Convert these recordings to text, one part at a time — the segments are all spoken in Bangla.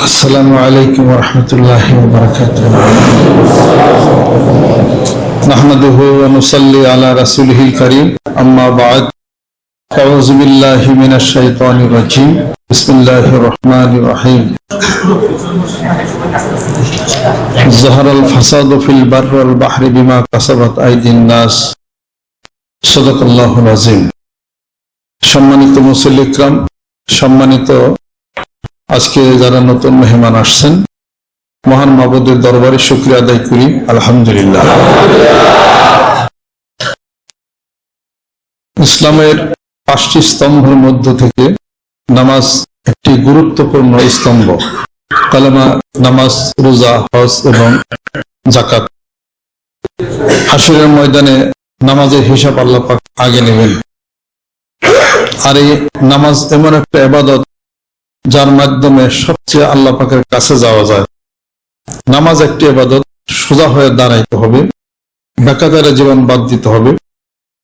السلام عليكم ورحمة الله وبركاته نحمده ونصلي على رسوله الكريم أما بعد أعوذ بالله من الشيطان الرجيم بسم الله الرحمن الرحيم ظهر الفساد في البر والبحر بما كسبت أيدي الناس صدق الله العظيم সম্মানিত মুসল্লিকরাম সম্মানিত আজকে যারা নতুন মেহমান আসছেন, মহান মাবুদের দরবারে শুক্রিয়া আদায় করি, আলহামদুলিল্লাহ। ইসলামের পাঁচটি স্তম্ভের মধ্য থেকে নামাজ একটি গুরুত্বপূর্ণ স্তম্ভ। কালেমা, নামাজ, রোজা, হজ এবং জাকাত হাসিরের ময়দানে নামাজের হিসাব আল্লাহ পাক আগে নেবেন। আর এই নামাজ এমন একটা এবাদত যার মাধ্যমে সবচেয়ে আল্লাহ পাকের কাছে যাওয়া যায়। নামাজ একটি আবাদত সোজা হয়ে দাঁড়াইতে হবে বেকাদারে জীবন বাদ দিতে হবে।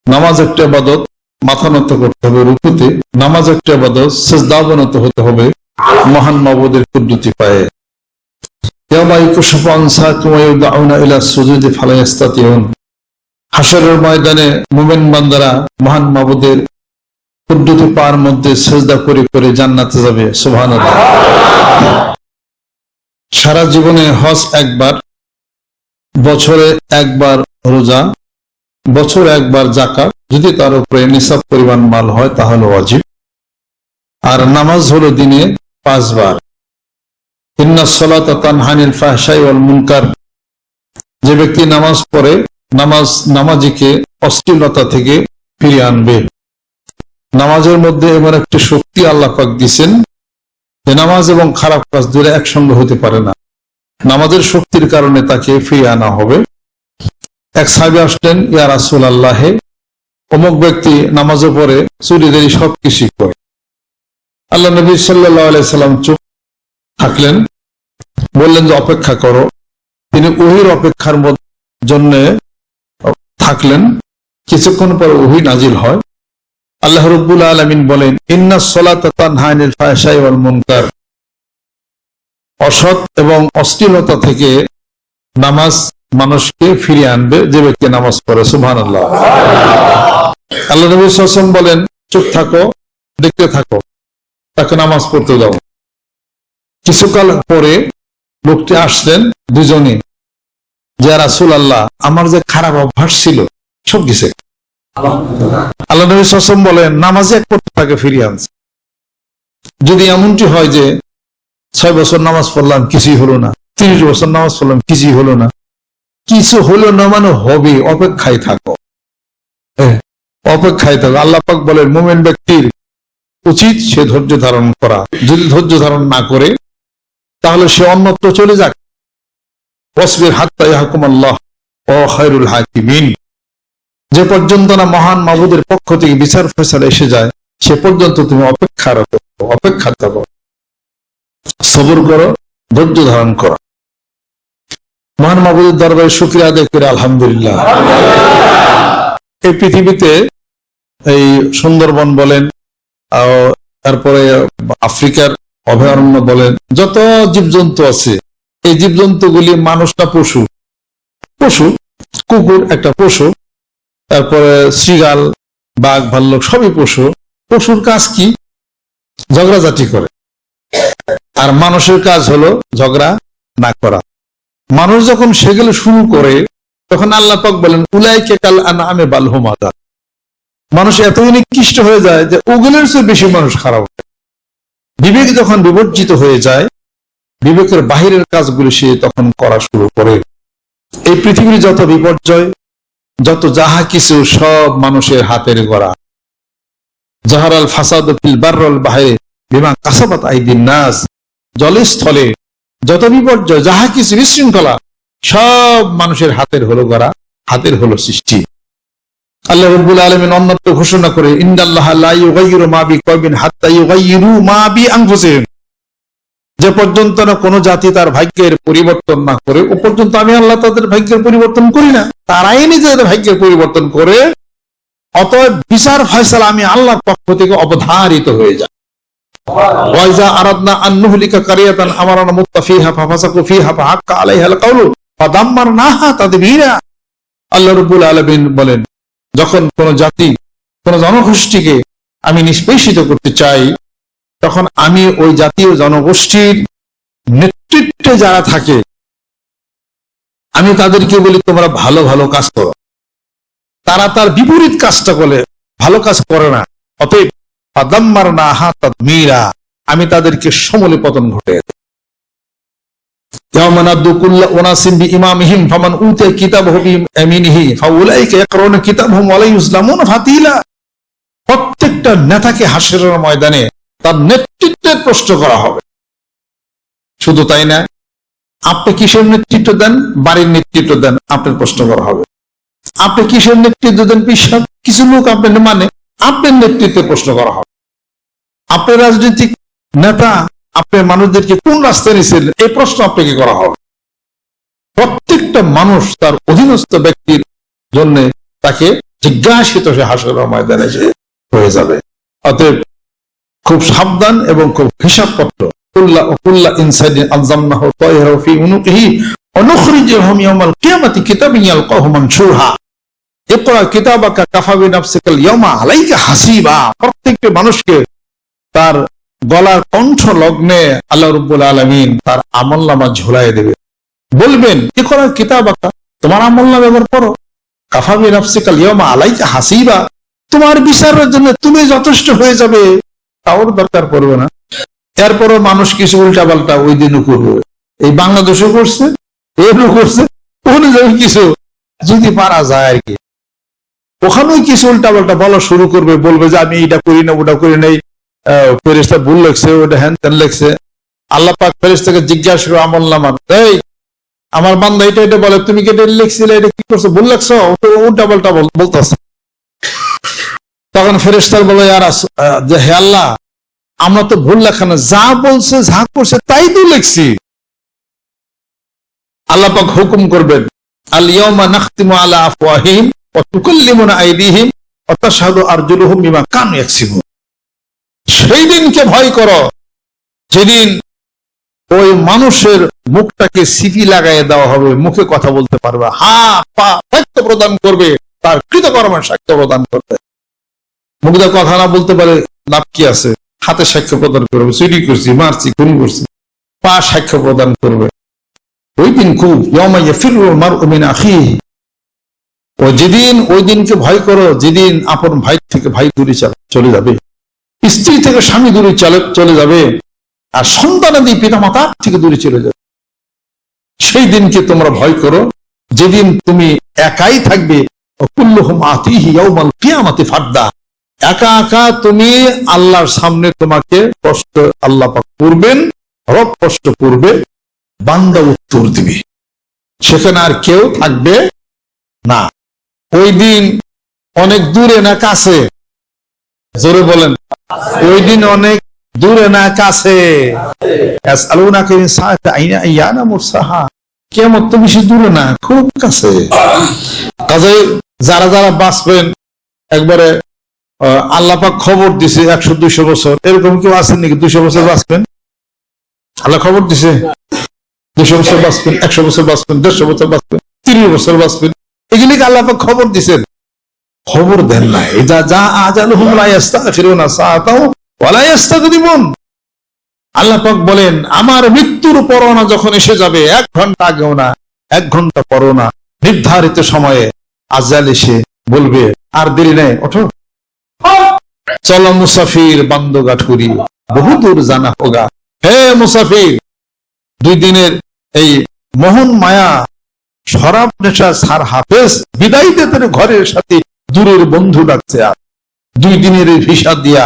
নামাজ একটি আবাদত মাথা নত করতে হবে রুকুতে। নামাজ একটি আবাদত সেজদাবনত হতে হবে, মহান মাবুদের কুদ্দুতি পায়ে। হাসরের ময়দানে মোমেন বান্দারা মহান মাবুদের কুদ্দুতি পার মধ্যে সেজদা করে করে জান্নাতে যাবে সুবহান সারা জীবনে হজ একবার, বছরে একবার রোজা, বছর একবার জাকাত যদি তার উপরে নিসাব পরিমাণ মাল হয়, তাহলে অজিব আর নামাজ হলো দিনে পাঁচবার। তানহানিল ফাহশাই ওয়াল মুনকার। যে ব্যক্তি নামাজ পড়ে, নামাজ, নামাজিকে অশ্লীলতা থেকে ফিরিয়ে আনবে। নামাজের মধ্যে এমন একটি শক্তি আল্লাহ পাক দিছেন যে নামাজ এবং খারাপ কাজ দূরে একসঙ্গে হতে পারে না। নামাজের শক্তির কারণে তাকে ফিরিয়ে আনা হবে। এক সাহেবে আসলেন, ইয়া রাসুল আল্লাহে অমুক ব্যক্তি নামাজে পড়ে চুরি, দেরি সব কিছু করে। আল্লাহ নবী সাল্লাহ সাল্লাম চুপ থাকলেন, বললেন যে, অপেক্ষা করো। তিনি ওহির অপেক্ষার জন্য থাকলেন। কিছুক্ষণ পর ওহি নাজিল হয়। আল্লাহ রব্বুল আলমিন বলেন, ইন্না মুনকার। অসৎ এবং অশ্লীলতা থেকে নামাজ মানুষকে ফিরিয়ে আনবে যে ব্যক্তি নামাজ পড়ে সুবহান আল্লাহ আল্লাহ নবী সাল্লাম বলেন, চুপ থাকো, দেখতে থাকো, তাকে নামাজ পড়তে দাও। কিছুকাল পরে লোকটি আসলেন দুজনে। যে রাসুল আল্লাহ, আমার যে খারাপ অভ্যাস ছিল, সব গেছে। আল্লাহ নবী সাসম বলেন, নামাজে এক তাকে ফিরিয়ে আনছে। যদি এমনটি হয় যে ছয় বছর নামাজ পড়লাম, কিছুই হলো না। তিরিশ বছর নামাজ পড়লাম, কিছুই হলো না। কিছু হলো না মানে হবে, অপেক্ষায় থাকো। অপেক্ষায় থাকো। আল্লাহ পাক বলেন, মোমেন ব্যক্তির উচিত সে ধৈর্য ধারণ করা। যদি ধৈর্য ধারণ না করে, তাহলে সে অন্যত্র চলে যাক। ওসবির হাত্তাই হাকুম আল্লাহ খায়রুল হাকিমিন। যে পর্যন্ত না মহান মাবুদের পক্ষ থেকে বিচার ফেসাল এসে যায়, সে পর্যন্ত তুমি অপেক্ষা রাখো, অপেক্ষা থাকো। সবর করো, ধৈর্য ধারণ করো। মহান মাবুদের দরবারে শুক্রিয়া আদায় করে, আলহামদুলিল্লাহ। এই পৃথিবীতে এই সুন্দরবন বলেন তারপরে আফ্রিকার অভয়ারণ্য বলেন, যত জীবজন্তু আছে, এই জীবজন্তুগুলি মানুষ না পশু। পশু, কুকুর একটা পশু তারপরে শ্রীগাল, বাঘ, ভাল্লুক সবই পশু। পশুর কাজ কি? ঝগড়াঝাটি করে। আর মানুষের কাজ হলো ঝগড়া না করা। মানুষ যখন সেগুলো শুরু করে, তখন আল্লাহ পাক বলেন, উলাইকে কাল আমি বালহমাদা মানুষ এতই নিকৃষ্ট হয়ে যায় যে ওগুলোর চেয়ে বেশি মানুষ খারাপ হয়। বিবেক যখন বিবর্জিত হয়ে যায়, বিবেকের বাহিরের কাজগুলি সে তখন করা শুরু করে। এই পৃথিবীর যত বিপর্যয় যত যাহা কিছু সব মানুষের হাতের গড়া। জাহারাল ফাসাদ ফিল বাররল বাহিরে বিমা কাসাবাত আইদিন নাস। জলে স্থলে যত বিপর্যয়, যাহা কিছু বিশৃঙ্খলা, সব মানুষের হাতের হলো গড়া, হাতের হলো সৃষ্টি। আল্লাহ রব্বুল আলমিন অন্যত্র ঘোষণা করে ইন্দাল্লাহ মা বিকওমিন হাত্তা ইউগাইয়িরু মা বি বিআনফুসিহিম যে পর্যন্ত না কোনো জাতি তার ভাগ্যের পরিবর্তন না করে, ও পর্যন্ত আমি আল্লাহ তাদের ভাগ্যের পরিবর্তন করি না। তারাই নিজেদের ভাগ্যের পরিবর্তন করে। অতএব বিচার ফয়সালা আমি আল্লাহর পক্ষ থেকে অবধারিত হয়ে যায় বলেন, যখন কোন জাতি, কোন জনগোষ্ঠীকে আমি নিষ্পেষিত করতে চাই তখন আমি ওই জাতীয় জনগোষ্ঠীর নেতৃত্বে যারা থাকে, আমি তাদেরকে বলি, তোমরা ভালো ভালো কাজ করো। তারা তার বিপরীত কাজটা করে, ভালো কাজ করে না। অতএব পাদাম্মার না হাতা মীরা। আমি তাদেরকে সমলে পতন ঘটে প্রত্যেকটা নেতাকে হাসের ময়দানে তার নেতৃত্বের প্রশ্ন করা হবে। শুধু তাই না, আপনি কিসের নেতৃত্ব দেন? বাড়ির নেতৃত্ব দেন, আপনার প্রশ্ন করা হবে। আপনি কিসের নেতৃত্ব দেন বিশ্বাস কিছু লোক আপনার মানে আপনার নেতৃত্বে প্রশ্ন করা হবে। আপনার রাজনৈতিক নেতা, আপনার মানুষদেরকে কোন রাস্তায় নিয়েছিলেন এই প্রশ্ন আপনাকে করা হবে। প্রত্যেকটা মানুষ তার অধীনস্থ ব্যক্তির জন্য তাকে জিজ্ঞাসিত সে হাসর ময়দানে হয়ে যাবে। অতএব খুব সাবধান এবং খুব হিসাবপত্র। প্রত্যেকটা মানুষকে তার গলার কণ্ঠ লগ্নে আল্লাহ রব্বুল আলামিন তার আমলনামা ঝুলাই দেবে। বলবেন, ইকরা কিতাবাকা, তোমার আমলনামা ব্যবহার করো কাফা বিনাফসিকাল ইয়াওমা আলাইকা হাসিবা। তোমার বিচারের জন্য তুমি যথেষ্ট হয়ে যাবে। তাওর দরকার পড়বে না। এরপরও মানুষ কিছু উল্টা পাল্টা ওই দিনও করবে। এই বাংলাদেশও করছে, এরও করছে যাবে কিছু, যদি পারা যায় আর কি। ওখানেও কিছু উল্টা পাল্টা বলা শুরু করবে, বলবে যে আমি এটা করি না, ওটা করি নাই। ফেরিস্তা ভুল লেগছে ওটা হ্যান ত্যান লেগছে আল্লাহ পাক ফেরিস্তাকে জিজ্ঞাসা করে, আমল নামান এই, আমার বান্দা এটা এটা বলে, তুমি কি এটা লিখছিলে, এটা কি করছ? ভুল লাগছো উল্টা পাল্টা বলতেছে। তখন ফেরেস্তার বলে আর যে হে আল্লাহ, আমরা তো ভুল লেখা না, যা বলছে, যা করছে, তাই তো লিখছি। আল্লাহ পাক হুকুম করবেন আলিয়ামা নাখতিমু আলা আফওয়াহিম ওয়া তুকাল্লিমুনা আইদিহিম তাশহাদু আরজুলুহুম বিমা ইয়াকসিবুন। সেই দিনকে ভয় করো, যেদিন ওই মানুষের মুখটাকে সিপি লাগাই দেওয়া হবে, মুখে কথা বলতে পারবে, হা, পা সাক্ষ্য প্রদান করবে, তার কৃতকর্মের সাক্ষ্য প্রদান করবে। মুখদা কথা না বলতে পারে লাভ কি আছে? হাতে সাক্ষ্য প্রদান করবে, চুরি করছি, মারছি, খুন করছি। পা সাক্ষ্য প্রদান করবে। ওই দিন খুব ও যেদিন, ওই দিনকে ভয় করো, যেদিন আপন ভাই থেকে ভাই দূরে চলে যাবে। স্ত্রী থেকে স্বামী দূরে চলে যাবে। আর সন্তানাদি পিতা মাতা থেকে দূরে চলে যাবে। সেই দিনকে তোমরা ভয় করো। যেদিন তুমি একাই থাকবে কুল্লুহুম আতিহি ইয়াউমাল কিয়ামাতি একা একা তুমি আল্লাহর সামনে তোমাকে কষ্ট আল্লাহ করবেন, রব কষ্ট করবে, বান্দা উত্তর দিবে। সেখানে আর কেউ থাকবে না। ওই দিন অনেক দূরে না কাছে? জোরে বলেন। ওই দিন অনেক দূরে না কাছে? কেমন তো বেশি দূরে না, খুব কাছে। কাজে যারা যারা বাঁচবেন, একবারে আল্লাপাক খবর দিছে একশো দুইশো বছর। এরকম কেউ আছেন নাকি? দুইশো বছর বাঁচবেন? আল্লাহ খবর দিছে। দুশো বছর বাঁচবেন, একশো বছর বাঁচবেন, দেড়শো বছর বাঁচবেন, তিরিশ বছর বাঁচবেন। এগুলিকে আল্লাপাক খবর দিছেন? খবর দেন না। এটা যা আজাল দিবন আল্লাহ পাক বলেন, আমার মৃত্যুর পরোনা যখন এসে যাবে, এক ঘণ্টা আগেও না, এক ঘণ্টা পরও না, নির্ধারিত সময়ে আজাল এসে বলবে, আর দেরি নেই, ওঠো। চলো মুসাফির বান্দগাঠ করি। বহুদূর জানা হোগা। হে মুসাফির, দুই দিনের এই মোহন মায়া শরাব নেশা সার হাফেজ, বিদায় দিতে ঘরের সাথে, দূরের বন্ধু ডাকছে আর। দুই দিনের ভিসা দিয়া।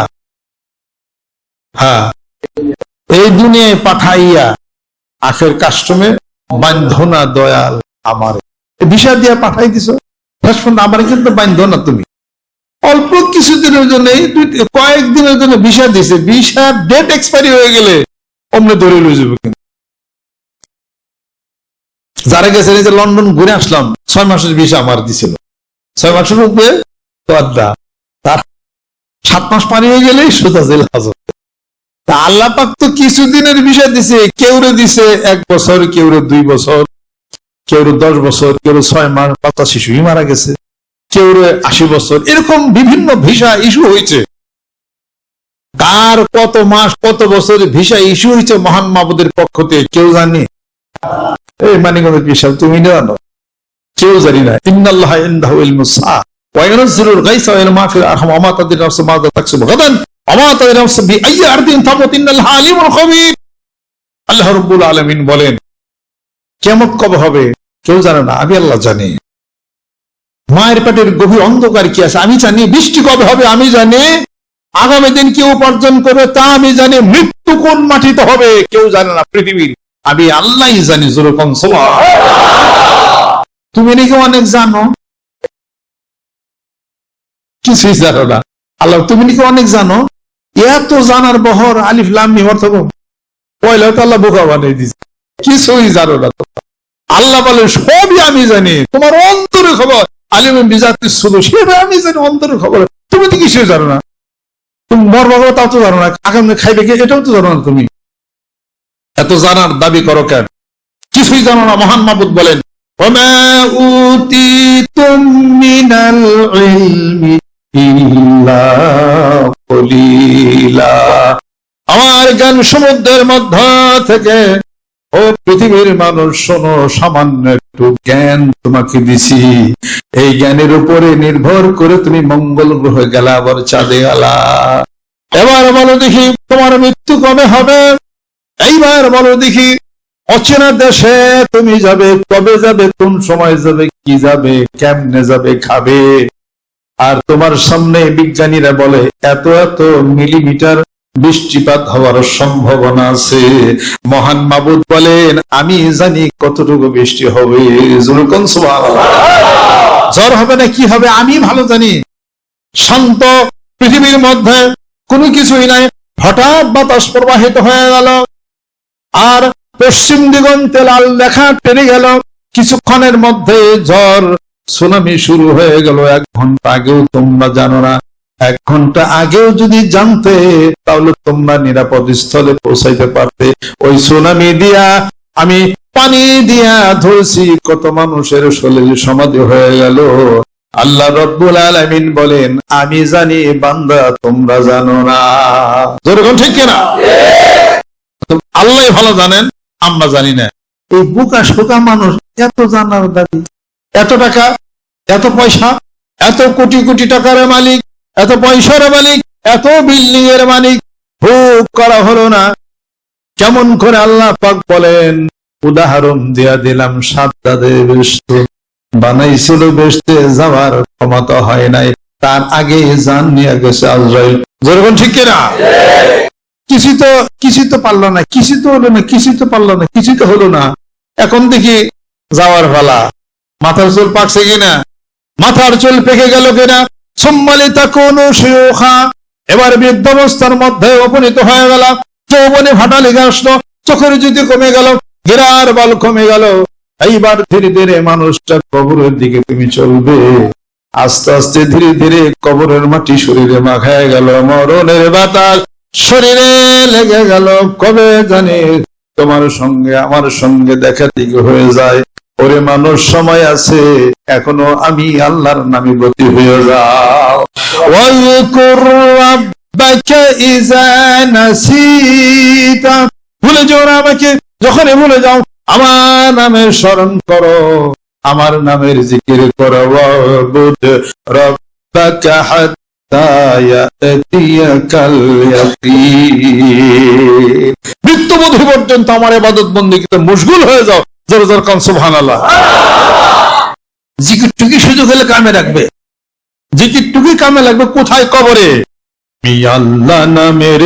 হ্যাঁ এই দুনিয়ায় পাঠাইয়া, আখের কাস্টমে বান্ধনা দয়াল আমার। ভিসা দিয়া পাঠাই দিছ? আমার কিন্তু বান্ধনা তুমি। অল্প কিছুদিনের জন্য কয়েকদিনের জন্য ভিসা দিছে। ভিসা ডেট এক্সপায়ারি হয়ে গেলে অমনে ধরে লয়ে যাবে কিন্তু। যারা গেছেন যে লন্ডন ঘুরে আসলাম, ছয় মাসের ভিসা আমার দিছিল। ছয় মাসের উপরে তার সাত মাস পানি হয়ে গেলেই সোজা জেল হাজর তা আল্লাহ পাক তো কিছুদিনের বিষয় দিছে। কেউরে দিছে এক বছর, কেউরে দুই বছর, কেউরে দশ বছর, কেউরে ছয় মাস বাচ্চা শিশুই মারা গেছে। কেউরে আশি বছর। এরকম বিভিন্ন ভিসা ইস্যু হয়েছে। কার কত মাস, কত বছর ভিসা ইস্যু হয়েছে মহান মাবুদের পক্ষ থেকে, কেউ জানি? এই মানিকগঞ্জের বিশাল তুমি জানো কেউ জানি না। ইন্নাল্লাহ ইনদাহু ইলমুস সাআ। ওয়া ইউনাজ্জিলুল গায়সা ওয়া ইয়ালামু মা ফিল আরহাম। ওয়া মা তাদরি নাফসুন মাযা তাকসিবু গাদান। ওয়া মা তাদরি নাফসুন বিআইয়ি আরদিন তামুত ইন্নাল্লাহ আলিমুল খাবীর। আল্লাহ বলেন, কিয়ামত কবে হবে? কেউ জানে না। আমি আল্লাহ জানি। মায়ের পেটের গভীর অন্ধকার কি আছে? আমি জানি, বৃষ্টি কবে হবে আমি জানি। আগামী দিন কি উপার্জন করবে তা আমি জানি। মৃত্যু কোন মাটিতে হবে কেউ জানে না পৃথিবীর। আমি আল্লাহই জানি যেরকম তুমি নাকি অনেক জানো? কিছুই জানো না। আল্লাহ, তুমি নাকি অনেক জানো? এত জানার বহর আলিফ লাম পয়লা তো আল্লাহ বোকা বানিয়ে দিছে কিছুই জানো না। আল্লাহ বলে সবই আমি জানি। তোমার অন্তরে খবর। আলিম বিজাতি শুধু সেটা আমি জানি অন্তরের খবর। তুমি তো কিছু জানো না? তুমি মর্মাগ তাও তো জানো না, আগামী খাইবে কি, এটাও তো জানো না তুমি। এত জানার দাবি করো কেন? কিছুই জানো না, মহান মাবুদ বলেন আমার জ্ঞান সমুদ্রের মধ্য থেকে, ও পৃথিবীর মানুষ, শোনো, সামান্য একটু জ্ঞান তোমাকে দিছি। এই জ্ঞানের উপরে নির্ভর করে তুমি মঙ্গল গ্রহে গেলা আবার চাঁদে গেলা এবার বলো দেখি, তোমার মৃত্যু কবে হবে? এইবার বলো দেখি, অচেনা দেশে তুমি যাবে, কবে যাবে, কোন সময় যাবে, কি যাবে, কেমনে যাবে, খাবে? আর তোমার সামনে বিজ্ঞানীরা বলে, এত এত মিলিমিটার বৃষ্টিপাত হওয়ার সম্ভাবনা আছে। মহান মাবুদ বলেন, আমি জানি কতটুকু বৃষ্টি হবে। জ্বর হবে না, কি হবে আমি ভালো জানি। শান্ত পৃথিবীর মধ্যে কোনো কিছুই নাই। হঠাৎ বাতাস প্রবাহিত হয়ে গেল। আর পশ্চিম দিগন্তে লাল লেখা টেনে গেল। কিছুক্ষণের মধ্যে ঝড়, সুনামি শুরু হয়ে গেল। এক ঘণ্টা আগেও তোমরা জানো না এক ঘণ্টা আগেও যদি জানতে, তাহলে তোমরা নিরাপদ স্থলে পৌঁছাইতে পারতে। ওই সুনামি দিয়া, আমি পানি দিয়া ধরছি, কত মানুষের শরীর সমাধি হয়ে গেল। আল্লাহ রব্বুল আলামিন বলেন, আমি জানি, বান্দা, তোমরা জানো না। যেরকম ঠিক কিনা? আল্লাহ ভালো জানেন, আমরা জানি না। এই বোকা শোকা মানুষ, এত জানার দাবি, এত টাকা, এত পয়সা, এত কোটি কোটি টাকার মালিক এত পয়সার মালিক, এত বিল্ডিং এর মালিক, ভোগ করা হলো না। কেমন করে আল্লাহ পাক বলেন, উদাহরণ দিয়া দিলাম সাদ্দাদের বেস্ত বানাইছিল বেসতে যাওয়ার ক্ষমতা হয় নাই। তার আগে জান নিয়ে গেছে আজরাইল। যেরকম ঠিক কিনা? কিছু তো কিছু তো পারল না কিছু তো হলো না কিছু তো পারল না কিছু তো হলো না। এখন দেখি যাওয়ার বেলা মাথার চুল পাকছে কিনা? মাথার চুল পেকে গেল কিনা? এবার বৃদ্ধাবস্থার মধ্যে উপনীত হয়ে গেল। যৌবনে ভাটা লেগে আসলো। চোখের যদি কমে গেল। গিরার বল কমে গেল। এইবার ধীরে ধীরে মানুষটা কবরের দিকে তুমি চলবে। আস্তে আস্তে ধীরে ধীরে কবরের মাটি শরীরে মাখায় গেল। মরণের বাতাস শরীরে লেগে গেল। কবে জানি তোমার সঙ্গে, আমার সঙ্গে দেখা দিকে হয়ে যায়। ওরে মানুষ, সময় আছে। এখনও আমি আল্লাহর নামে ব্রতী হয়ে যাও। ভুলে যাও না আমাকে, যখনই ভুলে যাও, আমার নামের স্মরণ করো। আমার নামের জিকির করো ইয়াকিন। মৃত্যুবোধি পর্যন্ত আমার ইবাদত বন্দিকে মশগুল হয়ে যাও। জোর জোর কাম সুবহানাল্লাহ। জিকির টুকি সুযোগ হলে কামে রাখবে। জিকির কামে লাগবে কোথায় কবরে? আল্লাহ নামের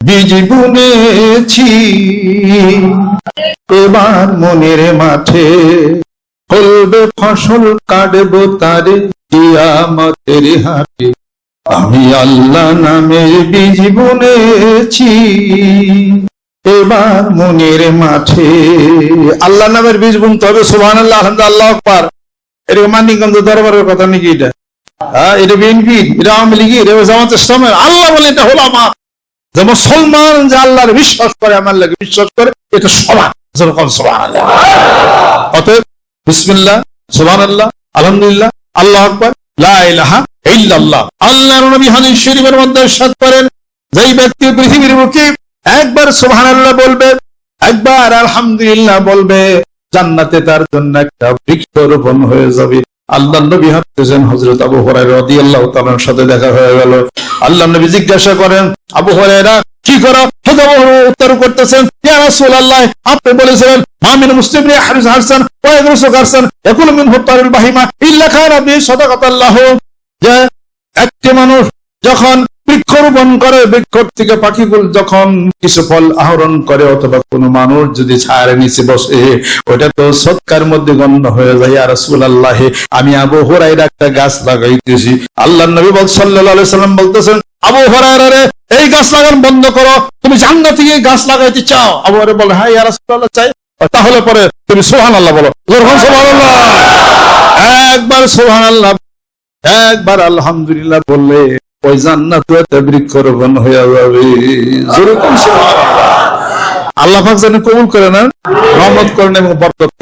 বীজ বুনেছি, এবার মনের মাঠে ফলবে ফসল, কাটবো তারে কিয়ামতের হাটে আমি আল্লাহ নামের বীজ বুনেছি এবার মনের মাঠে আল্লাহ নামের বীজ বুনতে হবে সুবহান আল্লাহ আল্লাহ আকবার। এরকম মানিকগঞ্জ দরবারের কথা নাকি এটা? হ্যাঁ এটা বিএনপি, এটা আওয়ামী লীগের এটা জামাত ইসলামের। আল্লাহ বলে এটা হলো আমার যে মুসলমান যে আল্লাহর বিশ্বাস করে, আমার লাগে বিশ্বাস করে, এটা সমান যেরকম সমান অতএব, বিসমিল্লাহ সুবহান আল্লাহ আলহামদুলিল্লাহ, আল্লাহ আকবার, লা ইলাহা ইল্লাল্লাহ। আল্লাহর নবী হাদিস শরীফের মধ্যে ইরশাদ করেন, যেই ব্যক্তি পৃথিবীর বুকে একবার সুবহানাল্লাহ বলবে, একবার আলহামদুলিল্লাহ বলবে, জান্নাতে তার জন্য একটা বৃক্ষ রোপণ হয়ে যাবে। আল্লাহ নবী হাঁটতেছেন হজরত আবু হরাই রদি আল্লাহ তালার সাথে দেখা হয়ে গেল। আল্লাহ নবী জিজ্ঞাসা করেন, আবু হরাইরা কি করো? উত্তর করতেছেন আপনি বলেছিলেন, মামিন মুসলিম হারিস হাসান ওয়া ইয়াদরুসু হাসান ইয়াকুলু মিন হুতারুল বাহিমা, ইল্লা খানা বি সাদাকাতাল্লাহ। যে একটি মানুষ যখন বৃক্ষরোপণ করে বৃক্ষ থেকে পাখিগুলো যখন কিছু ফল আহরণ করে অথবা কোনো মানুষ যদি ছায়ার নিচে বসে, ওটা তো সৎকার মধ্যে গণ্য হয়ে যায় আর রসুল আল্লাহ আমি আবু হরাইর একটা গাছ লাগাইতেছি। আল্লাহ নবী বল সাল্লাহ সাল্লাম বলতেছেন, আবু হরাইরা এই গাছ লাগান বন্ধ করো। তুমি জান্নাত থেকে গাছ লাগাইতে চাও? আবু হরে বলে হ্যাঁ ইয়া রাসূলুল্লাহ, চাই। তাহলে পরে তুমি সোহান আল্লাহ বলো একবার সুবহানাল্লাহ, একবার আলহামদুলিল্লাহ বললে ওই জান্নাতে বৃক্ষরোপণ হয়ে যাবে। আল্লাহ যেন কবুল করে না রহমত করেন এবং বরকত